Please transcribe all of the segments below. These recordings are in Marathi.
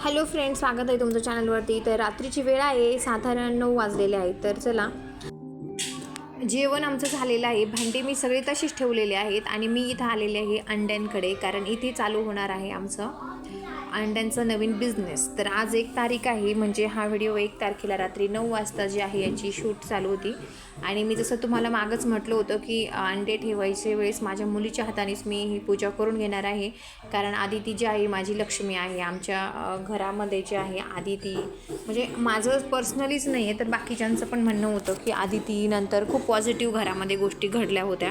हॅलो फ्रेंड स्वागत आहे तुमच्या चॅनलवरती. तर रात्रीची वेळ आहे साधारण नऊ वाजलेले आहे तर चला. जेवण आमचं झालेलं आहे. भांडी मी सगळे तशीच ठेवलेले आहेत आणि मी इथं आलेले आहे अंड्यांकडे कारण इथे चालू होणार आहे आमचं अंड्यांचा नवीन बिझनेस तर आज एक तारीख आहे म्हणजे हा व्हिडिओ एक तारखेला रात्री नऊ वाजता जी आहे याची शूट चालू होती. आणि मी जसं तुम्हाला मागच म्हटलं होतं की अंडे ठेवायचे वेळेस माझ्या मुलीच्या हातानेच मी ही पूजा करून घेणार आहे. कारण आदिती जी आहे माझी लक्ष्मी आहे आमच्या घरामध्ये जे आहे आदिती म्हणजे माझं पर्सनलीच नाही आहे तर बाकीच्यांचं पण म्हणणं होतं की आदिती नंतर खूप पॉझिटिव्ह घरामध्ये गोष्टी घडल्या होत्या.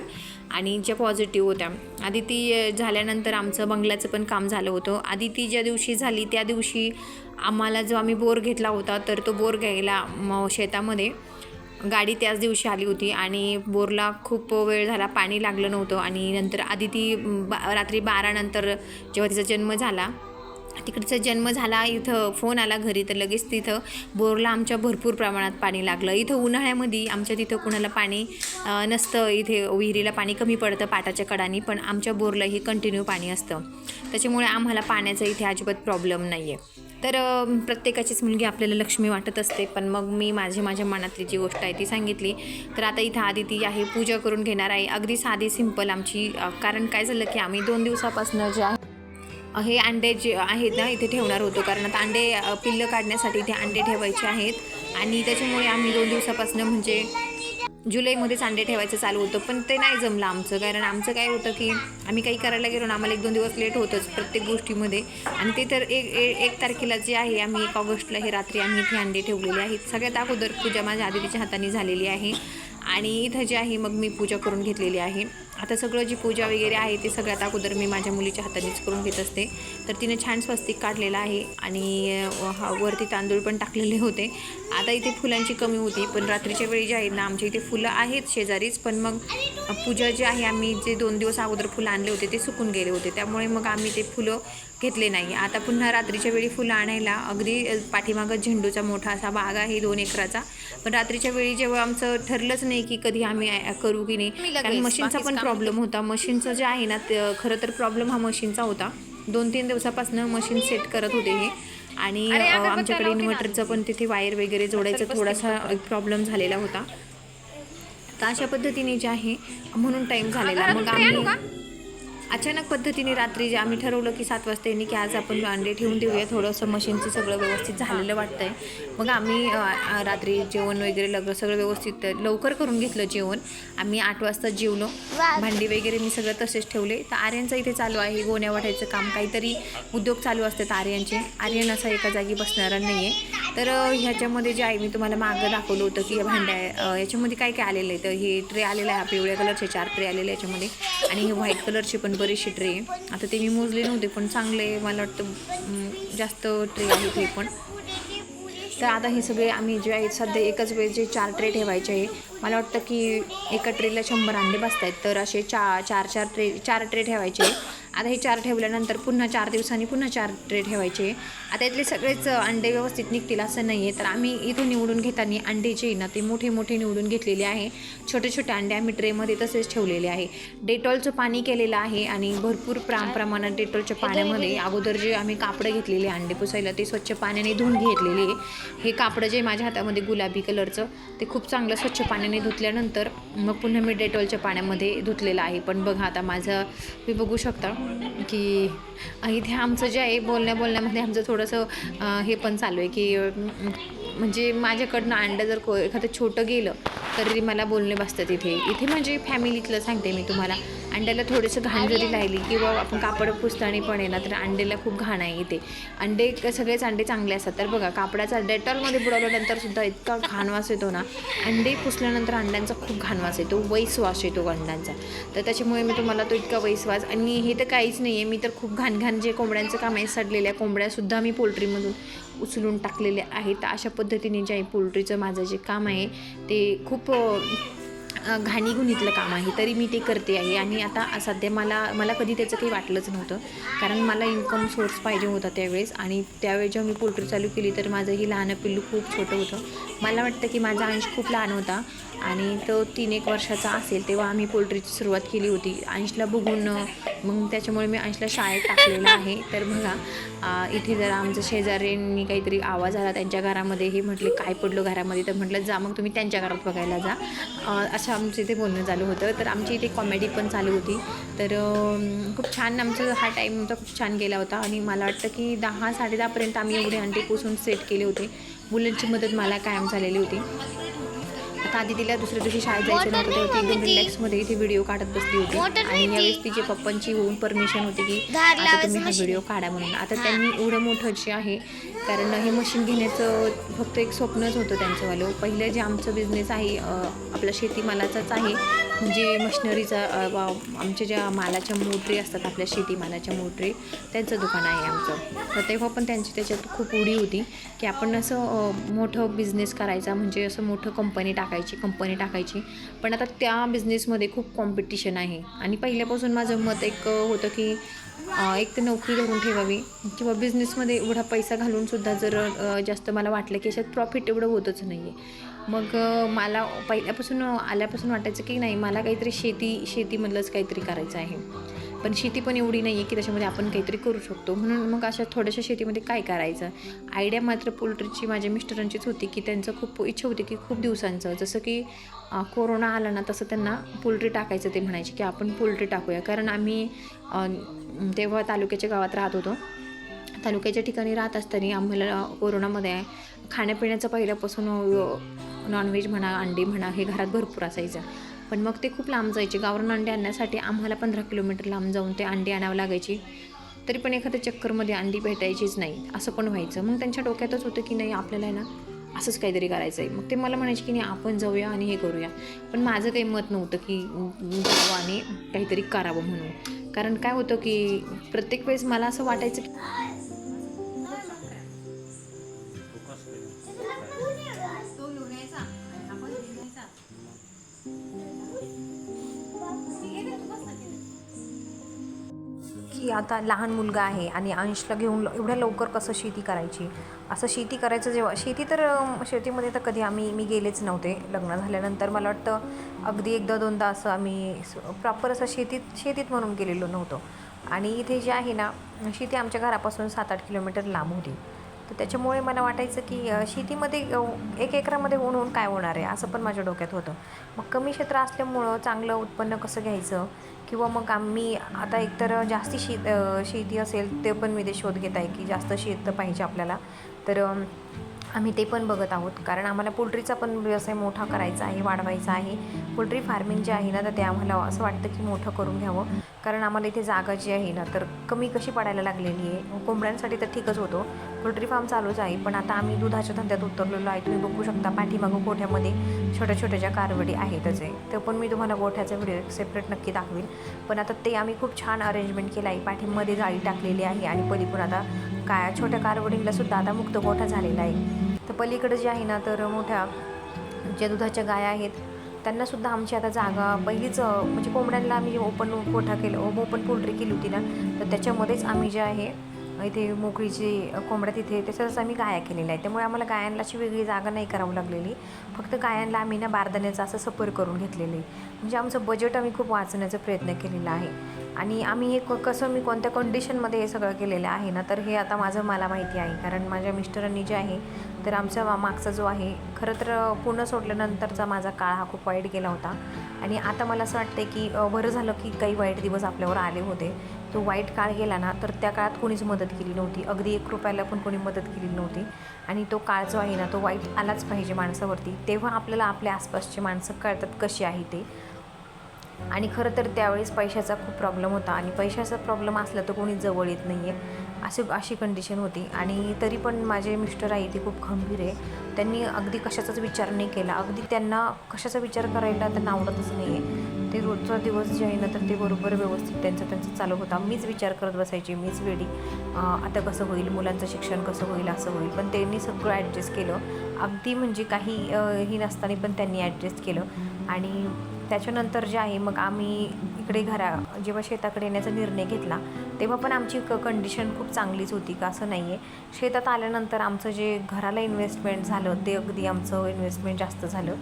आणि ज्या पॉझिटिव्ह होत्या आदिती झाल्यानंतर आमचं बंगल्याचं पण काम झालं होतं. आदिती ज्या दिवशी झाली त्या दिवशी आम्हाला जो आम्ही बोर घेतला होता तर तो बोर घ्यायला शेतामध्ये गाडी त्याच दिवशी आली होती आणि बोरला खूप वेळ झाला पाणी लागलं नव्हतं आणि नंतर आदिती बा रात्री बारानंतर जेव्हा तिचा जन्म झाला तिकडचा जन्म झाला इथं फोन आला घरी तर लगेच तिथं बोरला आमच्या भरपूर प्रमाणात पाणी लागलं. इथं उन्हाळ्यामध्ये आमच्या तिथं कुणाला पाणी नसतं. इथे विहिरीला पाणी कमी पडतं पाटाच्या कडानी पण आमच्या बोरलाही कंटिन्यू पाणी असतं. त्याच्यामुळे आम्हाला पाण्याचा इथे अजिबात प्रॉब्लेम नाही आहे तर प्रत्येकाचीच मुलगी आपल्याला लक्ष्मी वाटत असते. पण मग मी माझी माझ्या मनातली जी गोष्ट आहे ती सांगितली. तर आता इथं आदिती आहे पूजा करून घेणार आहे. अगदी साधी सिंपल आमची कारण काय झालं की आम्ही दोन दिवसापासून जे आहे हे अंडे जे आहेत ना इथे ठेवणार होतो. कारण आता अंडे पिल्लं काढण्यासाठी इथे अंडे ठेवायचे आहेत. आणि त्याच्यामुळे आम्ही दोन दिवसापासून म्हणजे जुलैमध्येच अंडे ठेवायचं चालू होतं पण ते नाही जमलं आमचं. कारण आमचं काय होतं की आम्ही काही करायला गेलो ना आम्हाला एक दोन दिवस लेट होतंच प्रत्येक गोष्टीमध्ये. आणि ते तर एक ए- एक तारखेला जे आहे आम्ही एक ऑगस्टला हे रात्री आम्ही इथे अंडे ठेवलेले आहेत. सगळ्यात अगोदर पूजा माझ्या आदितीच्या हाताने झालेली आहे. आणि इथं जे आहे मग मी पूजा करून घेतलेली आहे. आता सगळं जी पूजा वगैरे आहे ते सगळ्यात अगोदर मी माझ्या मुलीच्या हातानेच करून घेत असते. तर तिने छान स्वस्तिक काढलेलं आहे आणि हा- वरती तांदूळ पण टाकलेले होते. आता इथे फुलांची कमी होती पण रात्रीच्या वेळी जे आहेत ना आमच्या इथे फुलं आहेत शेजारीच पण मग पूजा जी आहे आम्ही जे दोन दिवस अगोदर फुलं आणले होते ते सुकून गेले होते. त्यामुळे मग आम्ही ते फुलं घेतले नाही. आता पुन्हा रात्रीच्या वेळी फुलं आणायला अगदी पाठीमागं झेंडूचा मोठा असा बाग आहे दोन एकराचा. पण रात्रीच्या वेळी जेव्हा आमचं ठरलंच नाही की कधी आम्ही करू की नाही. कारण मशीनचा पण प्रॉब्लेम होता. मशीनचं जे आहे ना ते खरं तर प्रॉब्लेम हा मशीनचा होता. दोन तीन दिवसापासून मशीन सेट करत होते हे. आणि आमच्याकडे इन्व्हर्टरचं पण तिथे वायर वगैरे जोडायचा थोडासा प्रॉब्लेम झालेला होता. तर अशा पद्धतीने जे आहे म्हणून टाईम झालेला. मग आम्ही अचानक पद्धतीने रात्री जे आम्ही ठरवलं की सात वाजता येणे की आज आपण अंडे ठेवून देऊया थोडंसं मशीनचं सगळं व्यवस्थित झालेलं वाटतं आहे मग आम्ही रात्री जेवण वगैरे लग सगळं व्यवस्थित लवकर करून घेतलं जेवण. आम्ही आठ वाजता जेवलो. भांडी वगैरे मी सगळं तसेच ठेवले. तर आर्यांचं इथे चालू आहे गोण्या वाटायचं काम. काहीतरी उद्योग चालू असतात आर्यांचे आर्यन असा एका जागी बसणारा नाही आहे तर ह्याच्यामध्ये जे आहे मी तुम्हाला मागं दाखवलं होतं की या भांड्या याच्यामध्ये काय काय आलेलं आहे. तर हे ट्रे आलेलं आहे हा पिवळ्या कलरचे चार ट्रे आलेले याच्यामध्ये. आणि हे व्हाईट कलरचे पण बरीचशी ट्रे. आहे आता ते मी मोजले नव्हते पण चांगले मला वाटतं जास्त ट्रे आहे ते पण. तर आता हे सगळे आम्ही जे आहेत सध्या एकच वेळ जे चार ट्रे ठेवायचे आहे मला वाटतं की एका ट्रेला शंभर अंडे बसत आहेत तर असे चा चार चार ट्रे चार ट्रे ठेवायचे आता हे चार ठेवल्यानंतर पुन्हा चार दिवसांनी पुन्हा चार ट्रे ठेवायचे. आता इथले सगळेच अंडे व्यवस्थित निघतील असं नाही आहे तर आम्ही इथून निवडून घेताना अंडे जे ना ते मोठे मोठे निवडून घेतलेले आहे. छोटे छोटे अंडे आम्ही ट्रेमध्ये तसेच ठेवलेले आहे. डेटॉलचं पाणी केलेलं आहे आणि भरपूर प्राम प्रमाणात डेटॉलच्या पाण्यामध्ये अगोदर जे आम्ही कापडं घेतलेले अंडे पुसायला ते स्वच्छ पाण्याने धुवून घेतलेले आहे. हे कापडं जे माझ्या हातामध्ये गुलाबी कलरचं ते खूप चांगलं स्वच्छ पाण्याने धुतल्यानंतर मग पुन्हा मी डेटॉलच्या पाण्यामध्ये धुतलेलं आहे. पण बघा आता माझं मी बघू शकता की इथे आमचं जे आहे बोलण्या बोलण्यामध्ये आमचं थोडंसं हे पण चालू आहे की म्हणजे माझ्याकडनं अंडं जर को एखादं छोटं गेलं तरी मला बोलणे बसतात इथे. इथे म्हणजे फॅमिलीतलं सांगते मी तुम्हाला. अंड्याला थोडंसं घाण जरी राहिली किंवा आपण कापड पुसताना पण आहे ना तर अंड्याला खूप घाण आहे इथे. अंडे क- सगळेच अंडे चांगले असतात. तर बघा कापडाचा डेटॉलमध्ये बुडवल्यानंतर सुद्धा इतका घाण वास येतो ना. अंडे पुसल्यानंतर अंड्यांचा खूप घाण वास येतो. वैस वास येतो अंड्यांचा. तर त्याच्यामुळे मी तुम्हाला तो इतका वैस वास आणि हे तर काहीच नाही आहे मी तर खूप घाण घाण जे कोंबड्यांचं काम आहे सडलेल्या कोंबड्यासुद्धा मी पोल्ट्रीमधून उचलून टाकलेले आहेत. तर अशा पद्धतीने जे आहे पोल्ट्रीचं माझं जे काम आहे ते खूप घाणीगुणीतलं घाणीघुणीतलं काम आहे. तरी मी ते करते आहे. आणि आता सध्या मला मला कधी त्याचं काही वाटलंच नव्हतं. कारण मला इन्कम सोर्स पाहिजे होता त्यावेळेस. आणि त्यावेळेस जेव्हा मी पोल्ट्री चालू केली तर माझं ही लहान पिल्लू खूप छोटं होतं. मला वाटतं की माझा अंश खूप लहान होता. आणि तो तीन एक वर्षाचा असेल तेव्हा आम्ही पोल्ट्रीची सुरुवात केली होती. अंशला बघून मग त्याच्यामुळे मी अंशला शाळेत टाकलेलं आहे. तर बघा इथे जरा आमच्या शेजाऱ्यांनी काहीतरी आवाज आला त्यांच्या घरामध्ये. हे म्हटले काय पडलं घरामध्ये? तर म्हटलं जा मग तुम्ही त्यांच्या घरात बघायला जा. असं आमचं इथे बोलणं चालू होतं. तर आमची इथे कॉमेडी पण चालू होती. तर खूप छान आमचं हा टाईम आमचा खूप छान गेला होता. आणि मला वाटतं की दहा साडेदहापर्यंत आम्ही एवढे अंडे पुसून सेट केले होते. मुलांची मदत मला कायम झालेली होती. आता आधी तिला दुसऱ्या दिवशी शाळेत जायचं नव्हतं तेव्हा ती एकदम रिलॅक्समध्ये इथे व्हिडिओ काढत बसली होती. आणि यावेळेस तिचे पप्पांची होऊन परमिशन होती की आता तुम्ही हा व्हिडिओ काढा म्हणून. आता त्यांनी एवढं मोठं जे आहे कारण हे मशीन घेण्याचं फक्त एक स्वप्नच होतं त्यांचंवालं. पहिलं जे आमचं बिझनेस आहे आपला शेतीमालाचाच आहे. म्हणजे मशिनरीचा आमच्या ज्या मालाच्या मोटरी असतात आपल्या शेतीमालाच्या मोटरी त्यांचं दुकान आहे आमचं. तर तेव्हा पण त्यांची त्याच्यात खूप उडी होती की आपण असं मोठं बिझनेस करायचा म्हणजे असं मोठं कंपनी टाकायची कंपनी टाकायची. पण आता त्या बिझनेसमध्ये खूप कॉम्पिटिशन आहे. आणि पहिल्यापासून माझं मत एक होतं की एक तर नोकरी धरून ठेवावी. किंवा बिझनेसमध्ये एवढा पैसा घालूनसुद्धा जर जास्त मला वाटलं की याच्यात प्रॉफिट एवढं होतच नाही आहे मग मला पहिल्यापासून आल्यापासून वाटायचं की नाही मला काहीतरी शेती शेतीमधलंच काहीतरी करायचं आहे. पण शेती पण एवढी नाही आहे की त्याच्यामध्ये आपण काहीतरी करू शकतो. म्हणून मग अशा थोड्याशा शेतीमध्ये काय करायचं? आयडिया मात्र पोल्ट्रीची माझ्या मिस्टरांचीच होती की त्यांचं खूप इच्छा होती की खूप दिवसांचं. जसं की कोरोना आला ना तसं त्यांना पोल्ट्री टाकायचं ते म्हणायचे की आपण पोल्ट्री टाकूया. कारण आम्ही तेव्हा तालुक्याच्या गावात राहत होतो. तालुक्याच्या ठिकाणी राहत असताना आम्हाला कोरोनामध्ये खाण्यापिण्याचं पहिल्यापासून नॉनव्हेज म्हणा अंडी म्हणा हे घरात भरपूर असायचं. पण मग ते खूप लांब जायचे. गावरून अंडे आणण्यासाठी आम्हाला पंधरा किलोमीटर लांब जाऊन ते अंडी आणावं लागायची. तरी पण एखाद्या चक्करमध्ये अंडी भेटायचीच नाही. असं पण व्हायचं. मग त्यांच्या डोक्यातच होतं की नाही आपल्याला आहे ना असंच काहीतरी करायचं आहे मग ते मला म्हणायचे की नाही आपण जाऊया आणि हे करूया. पण माझं काही मत नव्हतं की जावं आणि काहीतरी करावं म्हणून. कारण काय होतं की प्रत्येक वेळेस मला असं वाटायचं की की आता लहान मुलगा आहे आणि अंशला घेऊन एवढ्या लवकर कसं शेती करायची? असं शेती करायचं जेव्हा शेती तर शेतीमध्ये तर कधी आम्ही मी गेलेच नव्हते लग्न झाल्यानंतर. मला वाटतं अगदी एकदा दोनदा असं आम्ही प्रॉपर असं शेतीत शेतीत म्हणून गेलेलो नव्हतो. आणि इथे जे आहे ना शेती आमच्या घरापासून सात आठ किलोमीटर लांब होती. तर त्याच्यामुळे मला वाटायचं की शेतीमध्ये एक एकरामध्ये होऊन होऊन काय होणार आहे असं पण माझ्या डोक्यात होतं. मग कमी क्षेत्र असल्यामुळं चांगलं उत्पन्न कसं घ्यायचं? किंवा मग आम्ही आता एकतर जास्ती शेत शेती असेल ते पण मी ते शोध घेत आहे की जास्त शेत पाहिजे आपल्याला. तर आम्ही ते पण बघत आहोत. कारण आम्हाला पोल्ट्रीचा पण व्यवसाय मोठा करायचा आहे वाढवायचा आहे. पोल्ट्री फार्मिंग जे आहे ना तर ते आम्हाला असं वाटतं की मोठं करून घ्यावं. कारण आम्हाला इथे जागा जी आहे ना तर कमी कशी पडायला लागलेली आहे? कोंबड्यांसाठी तर ठीकच होतो. पोल्ट्री फार्म चालूच आहे पण आता आम्ही दुधाच्या धंद्यात उतरलेलो आहे. तुम्ही बघू शकता पाठीमागं गोठ्यामध्ये छोट्या छोट्या ज्या कारवडी आहेतच आहे. तर पण मी तुम्हाला गोठ्याचा व्हिडिओ सेपरेट नक्की दाखवेल पण आता ते आम्ही खूप छान अरेंजमेंट केलं आहे. पाठीमध्ये जाळी टाकलेली आहे आणि पलीकडून आता काय छोट्या कारवडींना सुद्धा आता मुक्त गोठा झालेला आहे. तर पलीकडे जे आहे ना तर मोठ्या ज्या दुधाच्या गाया आहेत त्यांना सुद्धा आमची आता जागा पहिलीच म्हणजे कोंबड्यांना आम्ही ओपन गोठा केलं ओपन पोल्ट्री केली होती ना तर त्याच्यामध्येच आम्ही जे आहे इथे मोकळीची कोंबड्या तिथे त्याच्यातच आम्ही गाया केलेल्या आहेत. त्यामुळे आम्हाला गायांना अशी वेगळी जागा नाही करावं लागलेली. फक्त गायांना आम्ही ना बारदाण्याचं असं सपर करून घेतलेलं. आहे म्हणजे आमचं बजेट आम्ही खूप वाचण्याचा प्रयत्न केलेला आहे. आणि आम्ही हे क- कसं मी कोणत्या कंडिशनमध्ये हे सगळं केलेलं आहे ना तर हे आता माझं मला माहिती आहे. कारण माझ्या मिस्टरांनी जे आहे तर आमचा मागचा जो आहे खरं तर पूर्ण सोडल्यानंतरचा माझा काळ हा खूप वाईट गेला होता. आणि आता मला असं वाटतं की बरं झालं की काही वाईट दिवस आपल्यावर आले होते. तो वाईट काळ गेला ना तर त्या काळात कोणीच मदत केली नव्हती. अगदी एक रुपयाला पण कोणी मदत केली नव्हती. आणि तो काळ जो आहे ना तो वाईट आलाच पाहिजे माणसावरती. तेव्हा आपल्याला आपल्या आसपासची माणसं कळतात कशी आहे ते. आणि खरं तर त्यावेळेस पैशाचा खूप प्रॉब्लेम होता. आणि पैशाचा प्रॉब्लेम असला तर कोणी जवळ येत नाही आहे अशी अशी कंडिशन होती. आणि तरी पण माझे मिस्टर आहे ते खूप खंबीर आहे. त्यांनी अगदी कशाचाच विचार नाही केला. अगदी त्यांना कशाचा विचार करायला त्यांना आवडतच नाही आहे ते रोजचा दिवस जे आहे ना तर ते बरोबर व्यवस्थित त्यांचं त्यांचं चालू होता. मीच विचार करत बसायची मीच वेळी आता कसं होईल मुलांचं शिक्षण कसं होईल असं होईल. पण त्यांनी सगळं ॲडजस्ट केलं. अगदी म्हणजे काही ही नसताना पण त्यांनी ॲडजस्ट केलं. आणि त्याच्यानंतर जे आहे मग आम्ही इकडे घरा जेव्हा शेताकडे येण्याचा निर्णय घेतला तेव्हा पण आमची क कंडिशन खूप चांगलीच होती का असं नाही आहे शेतात आल्यानंतर आमचं जे घराला इन्व्हेस्टमेंट झालं ते अगदी आमचं इन्व्हेस्टमेंट जास्त झालं.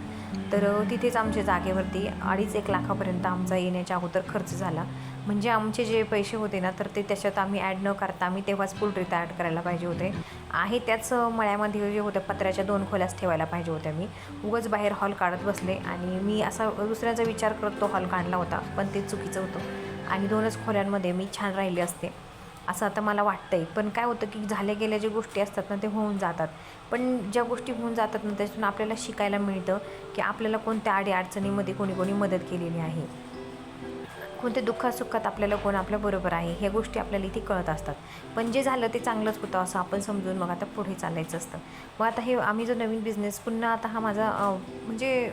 तर तिथेच आमच्या जागेवरती अडीच एक लाखापर्यंत आमचा येण्याच्या अगोदर खर्च झाला. म्हणजे आमचे जे पैसे होते ना तर ते त्याच्यात आम्ही ॲड न करता आम्ही तेव्हाच पोल्ट्री ॲड करायला पाहिजे होते. आहे त्याच मळ्यामध्ये जे होत्या पत्र्याच्या दोन खोल्याच ठेवायला पाहिजे होत्या मी उगाच बाहेर हॉल काढत बसले आणि मी असा दुसऱ्याचा विचार करत तो हॉल काढला होता पण ते चुकीचं होतं. आणि दोनच खोल्यांमध्ये मी छान राहिले असते. असं आता मला वाटतंय. पण काय होतं की झाल्या गेल्या ज्या गोष्टी असतात ना ते होऊन जातात. पण ज्या गोष्टी होऊन जातात ना त्याच्यातून आपल्याला शिकायला मिळतं की आपल्याला कोणत्या आडी अडचणीमध्ये कोणी कोणी मदत केलेली आहे. कोणत्या दुःखासुखात आपल्याला कोण आपल्या बरोबर आहे ह्या गोष्टी आपल्याला इथे कळत असतात. पण जे झालं ते चांगलंच होतं असं आपण समजून मग आता पुढे चालायचं असतं. मग आता हे आम्ही जो नवीन बिझनेस पुन्हा आता हा माझा म्हणजे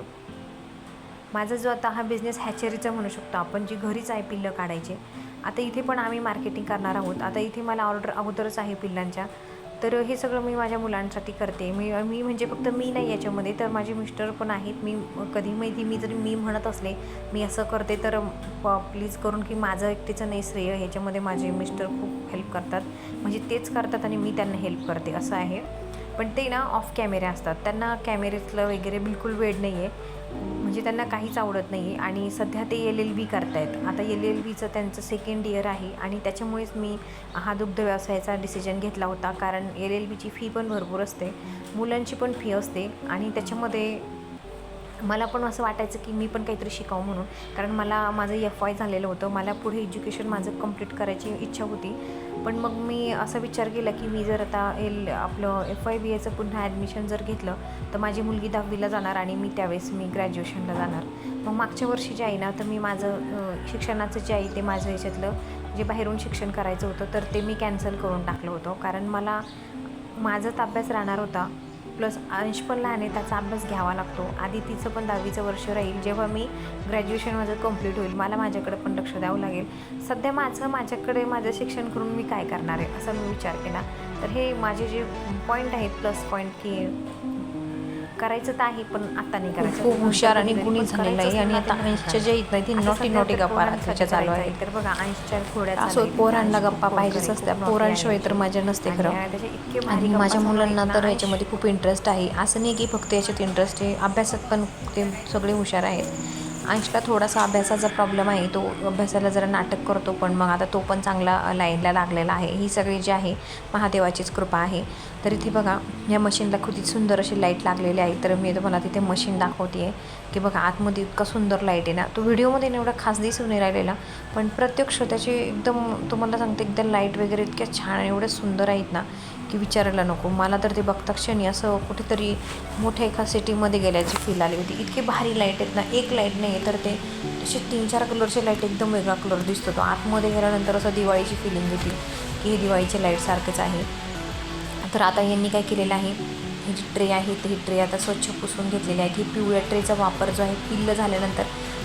माझा जो आता हा बिझनेस हॅचरीचा म्हणू शकतो आपण जी घरीच आहे पिल्लं काढायचे. आता इथे पण आम्ही मार्केटिंग करणार आहोत. आता इथे मला ऑर्डर अगोदरच आहे पिल्लांच्या. तर हे सगळं मी माझ्या मुलांसाठी करते. मी मी म्हणजे फक्त मी नाही याच्यामध्ये तर माझे मिस्टर पण आहेत. मी कधी माहिती मी जरी मी म्हणत असले मी असं करते तर प्लीज करून की माझं एकटीचं नाही श्रेय. ह्याच्यामध्ये माझे मिस्टर खूप हेल्प करतात. म्हणजे तेच करतात आणि मी त्यांना हेल्प करते. असं आहे. पण ते ना ऑफ कॅमेरे असतात. त्यांना कॅमेऱ्यातलं वगैरे बिलकुल वेळ नाही आहे म्हणजे त्यांना काहीच आवडत नाही आहे आणि सध्या ते एल एल बी करतायत. आता एल एल बीचं त्यांचं सेकंड इयर आहे आणि त्याच्यामुळेच मी हा दुग्ध व्यवसायाचा डिसिजन घेतला होता. कारण एल एल बीची फी पण भरपूर असते. मुलांची पण फी असते आणि त्याच्यामध्ये मला पण असं वाटायचं की मी पण काहीतरी शिकावं म्हणून. कारण मला माझं एफ वाय झालेलं होतं. मला पुढे एज्युकेशन माझं कंप्लीट करायची इच्छा होती. पण मग मी असा विचार केला की मी जर आता एल आपलं एफ वाय बी एचं पुन्हा ॲडमिशन जर घेतलं तर माझी मुलगी दहावीला जाणार आणि मी त्यावेळेस मी ग्रॅज्युएशनला जाणार. मग मागच्या वर्षी जे आहे ना तर मी माझं शिक्षणाचं जे आहे ते माझं ह्याच्यातलं जे बाहेरून शिक्षण करायचं होतं तर ते मी कॅन्सल करून टाकलं होतं. कारण मला माझाच अभ्यास राहणार होता. प्लस अंश पण लहान आहे त्याचा अभ्यास घ्यावा लागतो. आधी तिचं पण दहावीचं वर्ष राहील. जेव्हा मी ग्रॅज्युएशन माझं कंप्लीट होईल मला माझ्याकडे पण लक्ष द्यावं लागेल. सध्या माझं माझ्याकडे माझं शिक्षण करून मी काय करणार आहे असा मी विचार केला तर हे माझे जे पॉईंट आहेत प्लस पॉईंट की करायचं तर आहे पण आता नाही करायचं खूप हुशार आणि गुणी झालेला आहे आणि आता अंशच्या ज्या आहेत ना ती नॉटी नॉटी गप्पा पोरांसाठी त्याच्या चालू आहे. तर बघा अंशच्या खोड्या असो. पोरांना गप्पा पाहिजेच naughty पोरांशिवाय. तर मजा नसते खरं आणि माझ्या मुलांना तर याच्यामध्ये खूप इंटरेस्ट आहे असं नाही की फक्त याच्यात इंटरेस्ट आहे अभ्यासात पण ते सगळे हुशार आहेत अंशला थोडासा अभ्यासाचा प्रॉब्लेम आहे. तो अभ्यासाला जरा नाटक करतो पण मग आता तो पण चांगला लाईनला लागलेला आहे. ही सगळी जी आहे महादेवाचीच कृपा आहे. तर इथे बघा या मशीनला किती सुंदर अशी लाइट लागलेली आहे. तर मी तुम्हाला तिथे मशीन दाखवते आहे की बघा आतमध्ये इतका सुंदर लाइट आहे ना. तो व्हिडिओमध्ये एवढा खास दिसून नाही राहिलेला पण प्रत्यक्ष त्याची एकदम तुम्हाला सांगते एकदम लाइट वगैरे इतक्या छान आणि एवढ्या सुंदर आहेत ना की विचारायला नको. मला तर ते बघता क्षणी असं कुठेतरी मोठ्या एका सिटीमध्ये गेल्याची फील आली होती. इतकी भारी लाइट आहेत ना एक लाइट नाही आहे तर ते तसे तीन चार कलरचे लाइट एकदम वेगळा कलर दिसतो. तो आतमध्ये गेल्यानंतर असं दिवाळीची फिलिंग येते की हे दिवाळीच्या लाईटसारखंच आहे. तर आता यांनी काय केलेलं आहे? ही जी ट्रे आहे ती ही ट्रे आता स्वच्छ पुसून घेतलेली आहे. की पिवळ्या ट्रेचा वापर जो आहे पिल्लं झाल्यानंतर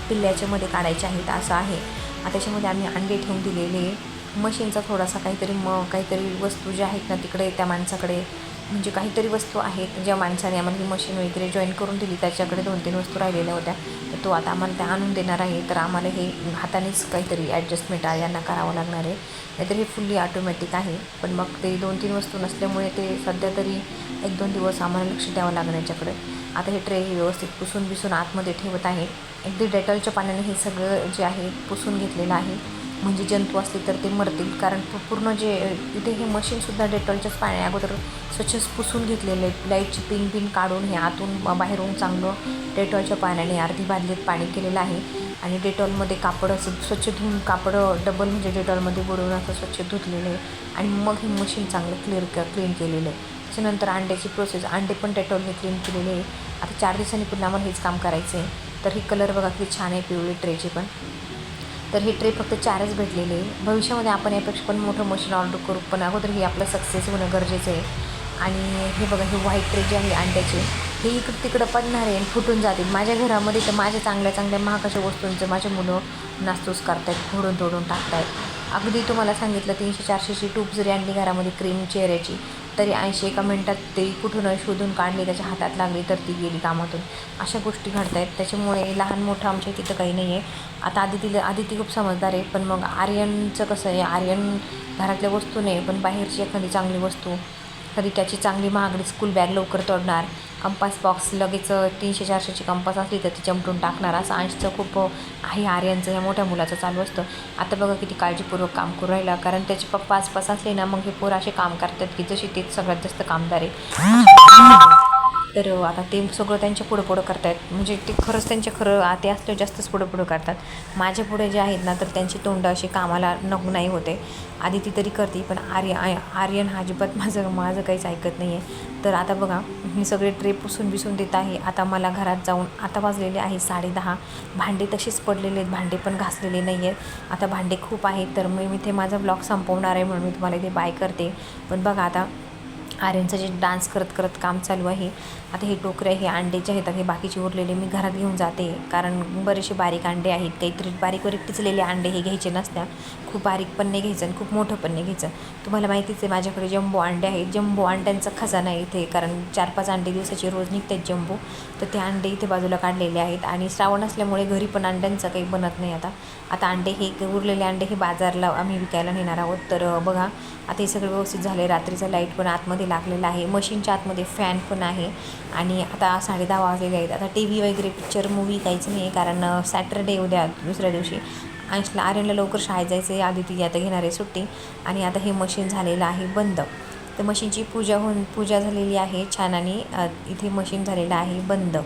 पिल्ल्याच्यामध्ये काढायचे आहेत असं आहे. आता त्याच्यामध्ये आम्ही अंडे ठेवून दिलेले. मशीनचा थोडासा काहीतरी म काहीतरी वस्तू ज्या आहेत ना तिकडे त्या माणसाकडे. म्हणजे काहीतरी वस्तू आहेत ज्या माणसाने आम्हाला ही मशीन वगैरे जॉईन करून दिली. त्याच्याकडे दोन तीन वस्तू राहिलेल्या होत्या. तर तो आता आम्हाला त्या आणून देणार आहे. तर आम्हाला हे हातानेच काहीतरी ॲडजस्टमेंट यांना करावं लागणार आहे. नाहीतर हे फुल्ली ऑटोमॅटिक आहे. पण मग ते दोन तीन वस्तू नसल्यामुळे ते सध्या तरी एक दोन दिवस आम्हाला लक्ष द्यावं लागणार याच्याकडे. आता हे ट्रे हे व्यवस्थित पुसून बिसून आतमध्ये ठेवत आहे. अगदी डेटॉलच्या पाण्याने हे सगळं जे आहे पुसून घेतलेलं आहे. म्हणजे जंतू असले तर ते मरतील. कारण पूर्ण जे तिथे हे मशीनसुद्धा डेटॉलच्याच पाण्या अगोदर स्वच्छ पुसून घेतलेलं आहे लाईटची पिन पिन काढून हे आतून बाहेरून चांगलं डेटॉलच्या पाण्याने अर्धी बादलीत पाणी केलेलं आहे. आणि डेटॉलमध्ये कापड असं स्वच्छ धुवून कापड डबल म्हणजे डेटॉलमध्ये बुडवून असं स्वच्छ धुतलेलं आहे. आणि मग हे मशीन चांगलं क्लिअर क्लीन केलेलं आहे. त्याच्यानंतर अंड्याची प्रोसेस अंडे पण डेटॉलने क्लीन केलेले आहे. आता चार दिवसांनी पुन्हा आम्हाला हेच काम करायचं आहे तर हे कलर बघा किती छान आहे पिवळी ट्रेची पण. तर हे ट्रे फक्त चारच भेटलेले आहे. भविष्यामध्ये आपण यापेक्षा पण मोठं मशीन ऑर्डर करू पण अगोदर हे आपलं सक्सेस होणं गरजेचं आहे. आणि हे बघा हे व्हाईट ट्रे जे आहे अंड्याचे हे इकडं तिकडं पडणार आहे आणि फुटून जातील. माझ्या घरामध्ये तर माझ्या चांगल्या चांगल्या महागाच्या वस्तूंचं माझे मुलं नास्तूस करतायत फोडून तोडून टाकतायत. अगदी तुम्हाला सांगितलं तीनशे चारशेची टूप जरी आणली घरामध्ये क्रीम चेहऱ्याची तरी ऐंशी एका मिनटात ते कुठून शोधून काढली त्याच्या हातात लागली तर ती गेली कामातून. अशा गोष्टी घडत आहेत त्याच्यामुळे लहान मोठं आमच्या तिथं काही नाही आहे आता आदितीला आदिती खूप समजदार आहे. पण मग आर्यनचं कसं आहे? आर्यन घरातल्या वस्तू नाही पण बाहेरची एखादी चांगली वस्तू. कधी त्याची चांगली महागडी स्कूल बॅग लवकर तोडणार. कंपास बॉक्स लगेच तीनशे चारशेची कंपास असली तर ती चमटून टाकणार. असं अंशचं खूप आहे आर्यांचं ह्या मोठ्या मुलाचं चालू असतं. आता बघा किती काळजीपूर्वक काम करू राहिला. कारण त्याचे पप्पा आसपास असले ना मग हे पोरं असे काम करतात की जशी तेच सगळ्यात जास्त कामदार आहे. तर आता ते सगळं त्यांच्या पुढं पुढं करतायत. म्हणजे ते खरंच त्यांच्या खरं आते असल्या जास्तच पुढं पुढं करतात. माझ्या पुढे जे आहेत ना तर त्यांची तोंड अशी कामाला नग नाही होते. आधी ती तरी करते पण आर्य आर्यन हा अजिबात माझं माझं काहीच ऐकत नाही आहे तर आता बघा मी सगळे ट्रे पुसून बिसून देत आहे. आता मला घरात जाऊन आता वाजलेले आहे साडे दहा. भांडे तसेच पडलेले आहेत भांडे पण घासलेले नाही आहेत आता भांडे खूप आहेत तर मी इथे माझा ब्लॉग संपवणार आहे म्हणून मी तुम्हाला इथे बाय करते. पण बघा आता आर्यनचं जे डान्स करत करत काम चालू आहे. आता हे टोकरे हे अंडे जे आहेत हे बाकीचे उरलेले मी घरात घेऊन जाते. कारण बरेचसे बारीक अंडे आहेत. काहीतरी बारीक बारीक टिचलेले अंडे हे घ्यायचे नसत्या. खूप बारीक पण नाही घ्यायचं आणि खूप मोठं पण नाही घ्यायचं. तुम्हाला माहितीच आहे माझ्याकडे जम्बो अंडे आहेत. जम्बो अंड्यांचा खजाना आहे इथे. कारण चार पाच अंडे दिवसाचे रोज निघतात जम्बो. तर ते अंडे इथे बाजूला काढलेले आहेत. आणि श्रावण असल्यामुळे घरी पण अंड्यांचं काही बनत नाही आता. आता अंडे हे उरलेले अंडे हे बाजारला आम्ही विकायला नेणार आहोत. तर बघा आता हे सगळं व्यवस्थित झालं आहे रात्रीचं लाइट पण आतमध्ये लागलेलं आहे. मशीनच्या आतमध्ये फॅन पण आहे. आणि आता साडे दहा वाजलेले आहेत आता टी व्ही वगैरे पिक्चर मूवी काहीच नाही आहे कारण सॅटरडे उद्या दुसऱ्या दिवशी. अंशला आर्यनला लवकर शाळेत जायचं आहे आधी ती आता घेणार आहे सुट्टी. आणि आता हे मशीन झालेलं आहे बंद. तर मशीनची पूजा होऊन पूजा झालेली आहे छान आणि इथे मशीन झालेलं आहे बंद.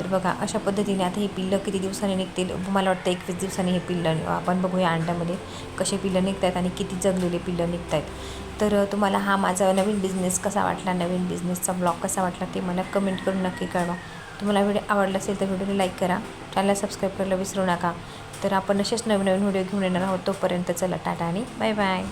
तर बघा अशा पद्धतीने आता हे पिल्लं किती दिवसांनी निघतील? मला वाटतं एकवीस दिवसांनी हे पिल्लं आपण बघूया अंड्यामध्ये कसे पिल्लं निघत आहेत आणि किती जगलेले पिल्लं निघत आहेत तर तुम्हाला हा माझा नवीन बिझनेस कसा वाटला नवीन बिझनेसचा ब्लॉग कसा वाटला ते मला कमेंट करून नक्की कळवा. तुम्हाला व्हिडिओ आवडला असेल तर व्हिडिओला लाईक करा. चॅनलला सबस्क्राईब करायला विसरू नका. तर आपण असेच नवीन नवीन व्हिडिओ घेऊन येणार आहोत तोपर्यंत चला टाटा आणि बाय बाय